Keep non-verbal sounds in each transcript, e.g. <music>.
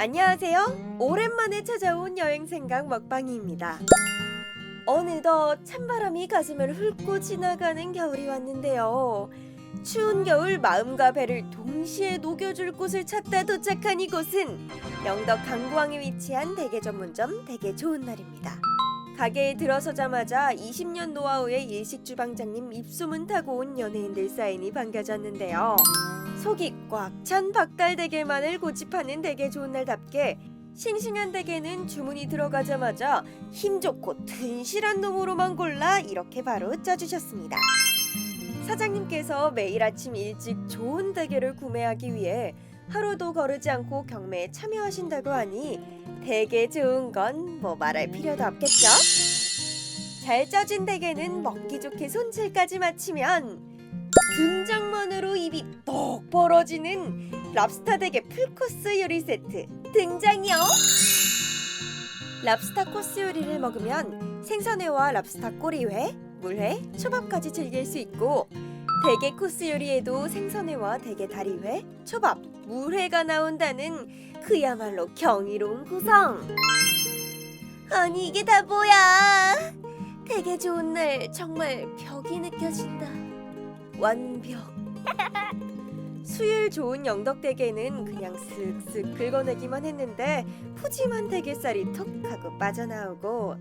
안녕하세요. 오랜만에 찾아온 여행 생각 먹방이입니다. 어느덧 찬바람이 가슴을 훑고 지나가는 겨울이 왔는데요. 추운 겨울 마음과 배를 동시에 녹여줄 곳을 찾다 도착한 이곳은 영덕 강구항에 위치한 대게 전문점 대게 좋은 날입니다. 가게에 들어서자마자 20년 노하우의 일식 주방장님 입소문 타고 온 연예인들 사인이 반겨졌는데요. 속이 꽉 찬 박달대게만을 고집하는 대게 좋은 날답게 싱싱한 대게는 주문이 들어가자마자 힘 좋고 튼실한 놈으로만 골라 이렇게 바로 짜주셨습니다. 사장님께서 매일 아침 일찍 좋은 대게를 구매하기 위해 하루도 거르지 않고 경매에 참여하신다고 하니 대게 좋은 건 뭐 말할 필요도 없겠죠? 잘 쪄진 대게는 먹기 좋게 손질까지 마치면 등장만으로 입이 떡 벌어지는 랍스타 대게 풀코스 요리 세트 등장이요. 랍스타 코스 요리를 먹으면 생선회와 랍스타 꼬리회, 물회, 초밥까지 즐길 수 있고 대게 코스 요리에도 생선회와 대게 다리회, 초밥, 물회가 나온다는 그야말로 경이로운 구성. 아니 이게 다 뭐야? 되게 좋은 날 정말 벽이 느껴진다. 완벽. <laughs> 수율 좋은 영덕대게는 그냥 슥슥 긁어내기만 했는데 푸짐한 대게살이 톡 하고 빠져나오고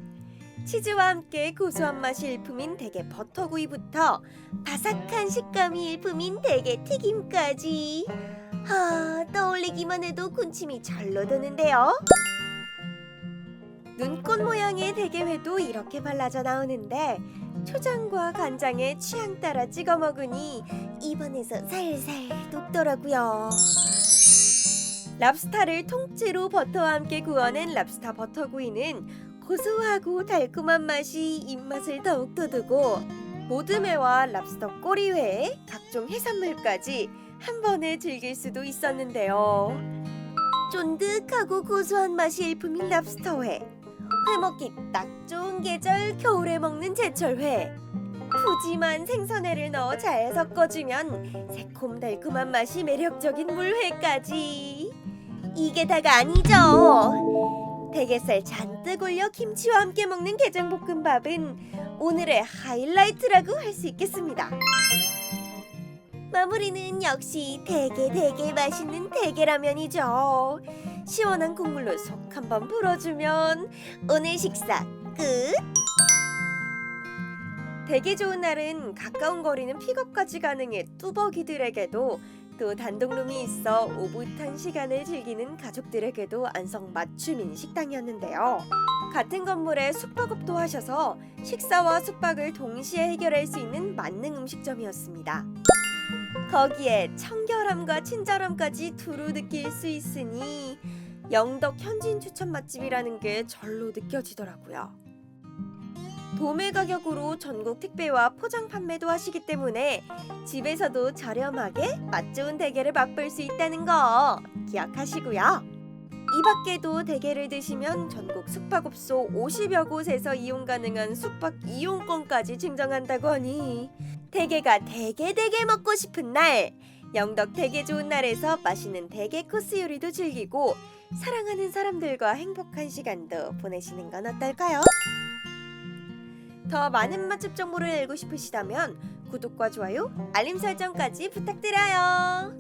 치즈와 함께 고소한 맛이 일품인 대게 버터구이부터 바삭한 식감이 일품인 대게 튀김까지 아 떠올리기만 해도 군침이 절로 도는데요 눈꽃 모양의 대게회도 이렇게 발라져 나오는데 초장과 간장에 취향 따라 찍어 먹으니 입안에서 살살 녹더라고요. 랍스타를 통째로 버터와 함께 구워낸 랍스타 버터구이는 고소하고 달콤한 맛이 입맛을 더욱 돋우고 모듬회와 랍스터 꼬리회, 각종 해산물까지 한 번에 즐길 수도 있었는데요. 쫀득하고 고소한 맛이 일품인 랍스터회. 회 먹기 딱 좋은 계절 겨울에 먹는 제철회. 푸짐한 생선회를 넣어 잘 섞어주면 새콤달콤한 맛이 매력적인 물회까지. 이게 다가 아니죠. 대게살 잔뜩 올려 김치와 함께 먹는 게장볶음밥은 오늘의 하이라이트라고 할 수 있겠습니다. 마무리는 역시 되게 되게 맛있는 대게라면이죠. 시원한 국물로 속 한번 풀어주면 오늘 식사 끝. 되게 좋은 날은 가까운 거리는 픽업까지 가능해 뚜벅이들에게도 또 단독룸이 있어 오붓한 시간을 즐기는 가족들에게도 안성 맞춤인 식당이었는데요. 같은 건물에 숙박업도 하셔서 식사와 숙박을 동시에 해결할 수 있는 만능 음식점이었습니다. 거기에 청결함과 친절함까지 두루 느낄 수 있으니 영덕 현지인 추천 맛집이라는 게 절로 느껴지더라고요. 도매 가격으로 전국 택배와 포장 판매도 하시기 때문에 집에서도 저렴하게 맛 좋은 대게를 맛볼 수 있다는 거 기억하시고요. 이 밖에도 대게를 드시면 전국 숙박업소 50여 곳에서 이용 가능한 숙박 이용권까지 증정한다고 하니 대게가 되게 되게 먹고 싶은 날 영덕 되게 좋은 날에서 맛있는 대게 코스 요리도 즐기고 사랑하는 사람들과 행복한 시간도 보내시는 건 어떨까요? 더 많은 맛집 정보를 알고 싶으시다면 구독과 좋아요, 알림 설정까지 부탁드려요.